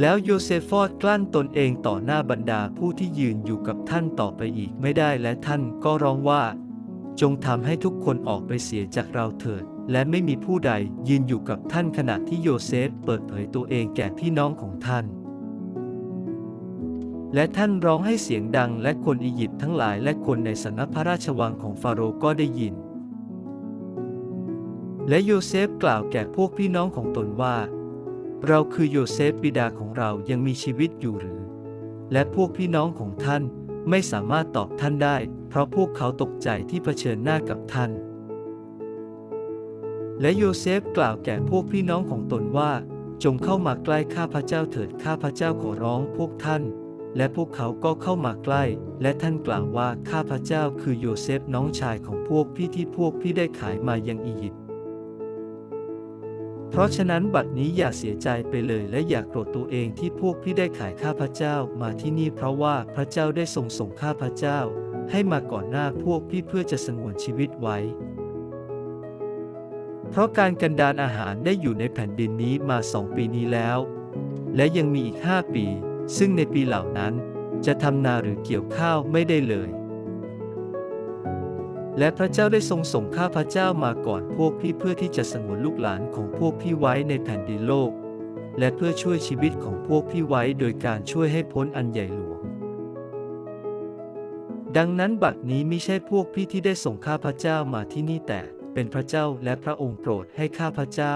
แล้วโยเซฟอดกลั้นตนเองต่อหน้าบรรดาผู้ที่ยืนอยู่กับท่านต่อไปอีกไม่ได้และท่านก็ร้องว่า จงทำให้ทุกคนออกไปเสียจากเราเถิด และไม่มีผู้ใดยืนอยู่กับท่านขณะที่โยเซฟเปิดเผยตัวเองแก่พี่น้องของท่าน และท่านร้องให้เสียงดังและคนอียิปต์ทั้งหลายและคนในสำนักพระราชวังของฟาโรห์ก็ได้ยิน และโยเซฟกล่าวแก่พวกพี่น้องของตนว่า เราคือโยเซฟบิดาของเรายังมีชีวิตอยู่หรือ และพวกพี่น้องของท่านไม่สามารถตอบท่านได้ เพราะพวกเขาตกใจที่เผชิญหน้ากับท่าน และโยเซฟกล่าวแก่พวกพี่น้องของตนว่า จงเข้ามาใกล้ข้าพเจ้าเถิดข้าพเจ้าขอร้องพวกท่าน และพวกเขาก็เข้ามาใกล้ และท่านกล่าวว่าข้าพเจ้าคือโยเซฟน้องชายของพวกพี่ที่พวกพี่ได้ขายมายังอียิปต์ เพราะฉะนั้นบัดนี้อย่าเสียใจไปเลยและอย่ากโกรธตัวเองที่พวกพี่ได้ขายข้าพเจ้ามาที่นี่เพราะว่าพระเจ้าได้ทรงส่งข้าพเจ้า ให้มาก่อนหน้าพวกพี่เพื่อจะสงวนชีวิตไว้ เพราะการกันดานอาหารได้อยู่ในแผ่นดินนี้มาสองปีนี้แล้ว และยังมีอีกห้าปี ซึ่งในปีเหล่านั้นจะทำนาหรือเกี่ยวข้าวไม่ได้เลย และพระเจ้าได้ทรงส่งข้าพระเจ้ามาก่อนพวกพี่เพื่อที่จะสงวนลูกหลานของพวกพี่ไว้ในแผ่นดินโลก และเพื่อช่วยชีวิตของพวกพี่ไว้โดยการช่วยให้พ้นอันใหญ่หลวง ดังนั้นบัดนี้ไม่ใช่พวกพี่ที่ได้ส่งข้าพระเจ้ามาที่นี่แต่เป็นพระเจ้าและพระองค์โปรดให้ข้าพระเจ้า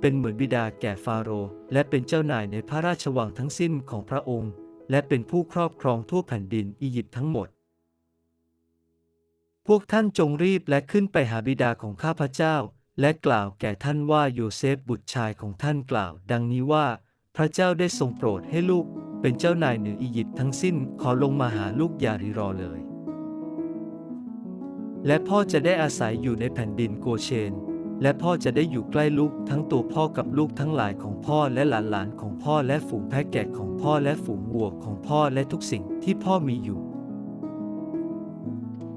เป็นเหมือนบิดาแก่ฟาโรห์และเป็นเจ้านายในพระราชวังทั้งสิ้นของพระองค์ และเป็นผู้ครอบครองทั่วแผ่นดินอียิปต์ทั้งหมด พวกท่านจงรีบและขึ้นไปหาบิดาของข้าพเจ้า และกล่าวแก่ท่านว่าโยเซฟบุตรชายของท่านกล่าว ดังนี้ว่า พระเจ้าได้ทรงโปรดให้ลูก เป็นเจ้านายเหนืออียิปต์ทั้งสิ้นขอลงมาหาลูกอย่ารีรอเลย และพ่อจะได้อาศัยอยู่ในแผ่นดินโกเชน และพ่อจะได้อยู่ใกล้ลูกทั้งตัวพ่อกับลูกทั้งหลายของพ่อและหลานๆของพ่อและฝูงแพะแกะของพ่อและฝูงวัวของพ่อและทุกสิ่งที่พ่อมีอยู่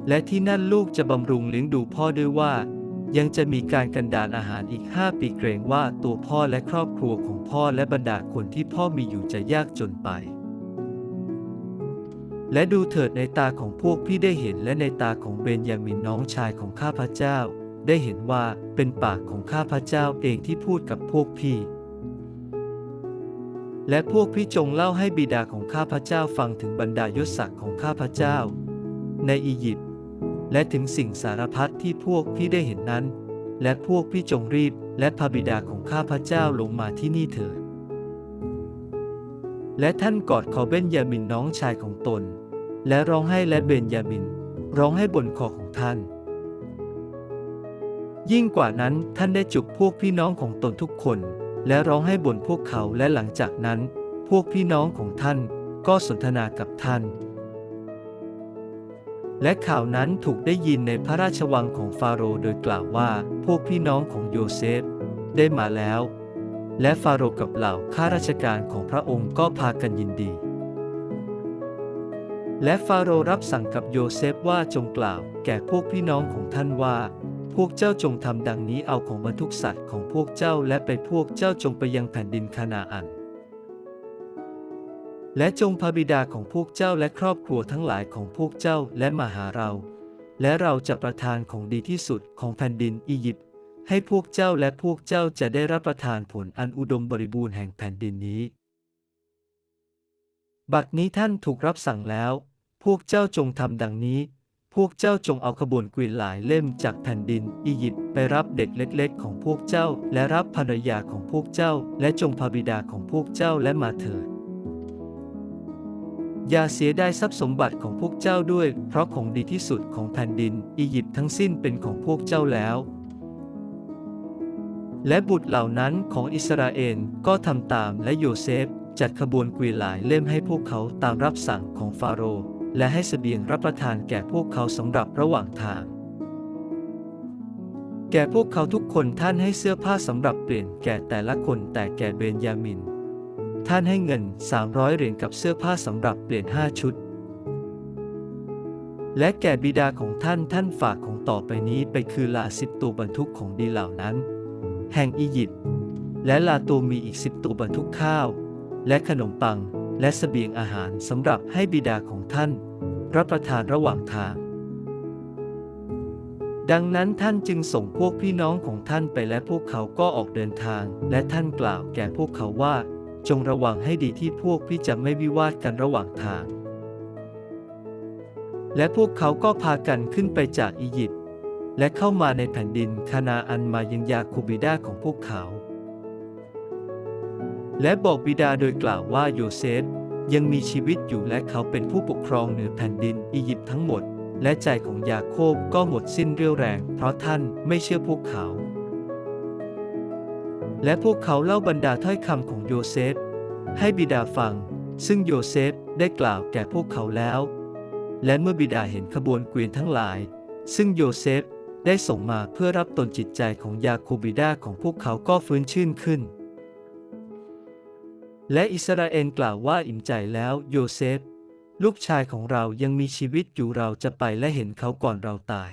และที่นั่นลูกจะบำรุงเลี้ยงดูพ่อด้วยว่า ยังจะมีการกันดานอาหารอีกห้าปีเกรงว่าตัวพ่อและครอบครัวของพ่อและบรรดาคนที่พ่อมีอยู่จะยากจนไป และดูเถิดในตาของพวกพี่ได้เห็นและในตาของเบนยามินน้องชายของข้าพเจ้า ได้เห็นว่าเป็นปากของข้าพเจ้าเองที่พูดกับพวกพี่และพวกพี่จงเล่าให้บิดาของข้าพเจ้าฟังถึงบรรดายศศักดิ์ของข้าพเจ้า ในอียิปต์ และถึงสิ่งสารพัดที่พวกพี่ได้เห็นนั้น และพวกพี่จงรีบและพาบิดาของข้าพระเจ้าลงมาที่นี่เถิด และท่านกอดคอเบนยามินน้องชายของตน และร้องไห้และเบนยามิน ร้องให้บนคอของท่าน ยิ่งกว่านั้นท่านได้จุกพวกพี่น้องของตนทุกคน และร้องให้บนพวกเขาและหลังจากนั้น พวกพี่น้องของท่านก็สนทนากับท่าน และข่าวนั้นถูกได้ยินในพระราชวังของฟาโรห์โดยกล่าวว่าพวกพี่น้องของโยเซฟได้มาแล้ว และฟาโรห์กับเหล่าข้าราชการของพระองค์ก็พากันยินดี และฟาโรห์รับสั่งกับโยเซฟว่าจงกล่าว แก่พวกพี่น้องของท่านว่า พวกเจ้าจงทำดังนี้เอาของบรรทุกสัตว์ของพวกเจ้าและไปพวกเจ้าจงไปยังแผ่นดินคานาอัน และจงพาบิดาของพวกเจ้าและครอบครัวทั้งหลายของพวกเจ้าและมาหาเรา และเราจะประทานของดีที่สุดของแผ่นดินอียิปต์ให้พวกเจ้าและพวกเจ้าจะได้รับประทานผลอันอุดมบริบูรณ์แห่งแผ่นดินนี้ บัดนี้ท่านถูกรับสั่งแล้ว พวกเจ้าจงทำดังนี้ พวกเจ้าจงเอาขบวนเกวียนหลายเล่มจากแผ่นดินอียิปต์ไปรับเด็กเล็ก ๆ ของพวกเจ้า และรับภรรยาของพวกเจ้า และจงพาบิดาของพวกเจ้าและมาเถิด อย่าเสียดายทรัพย์สมบัติของพวกเจ้าด้วย เพราะของดีที่สุดของแผ่นดิน อียิปต์ทั้งสิ้นเป็นของพวกเจ้าแล้ว และบุตรเหล่านั้นของอิสราเอลก็ทำตามและโยเซฟ จัดขบวนกวียหลายเล่มให้พวกเขาตามรับสั่งของฟาโรห์และให้เสบียงรับประทานแก่พวกเขาสำหรับระหว่างทาง แก่พวกเขาทุกคนท่านให้เสื้อผ้าสำหรับเปลี่ยนแก่แต่ละคนแต่แก่เบนยามิน ท่านให้เงิน 300 เหรียญกับเสื้อผ้าสำหรับเปลี่ยนห้าชุด และแก่บิดาของท่านท่านฝากของต่อไปนี้ไปคือลาสิบตัวบรรทุกของดีเหล่านั้น แห่งอียิปต์และลาตัวมีอีกสิบตัวบรรทุกข้าว และขนมปังและเสบียงอาหารสำหรับให้บิดาของท่าน รับประทานระหว่างทางดังนั้นท่านจึงส่งพวกพี่น้องของท่านไปและพวกเขาก็ออกเดินทาง และท่านกล่าวแก่พวกเขาว่า จงระวังให้ดีที่พวกพี่จะไม่วิวาทกันระหว่างทาง และพวกเขาก็พากันขึ้นไปจากอียิปต์ และเข้ามาในแผ่นดินคานาอันมายังยาคูบิดาของพวกเขา และบอกบิดาโดยกล่าวว่าโยเซฟยังมีชีวิตอยู่และเขาเป็นผู้ปกครองเหนือแผ่นดินอียิปต์ทั้งหมด และใจของยาโคบก็หมดสิ้นเรี่ยวแรง เพราะท่านไม่เชื่อพวกเขา และพวกเขาเล่าบรรดาถ้อยคำของโยเซฟ ให้บิดาฟัง ซึ่งโยเซฟได้กล่าวแก่พวกเขาแล้ว และเมื่อบิดาเห็นขบวนเกวียนทั้งหลาย ซึ่งโยเซฟได้ส่งมาเพื่อรับตนจิตใจของยาโคบิดาของพวกเขาก็ฟื้นชื่นขึ้น และอิสราเอลกล่าวว่าอิ่มใจแล้วโยเซฟ ลูกชายของเรายังมีชีวิตอยู่เราจะไปและเห็นเขาก่อนเราตาย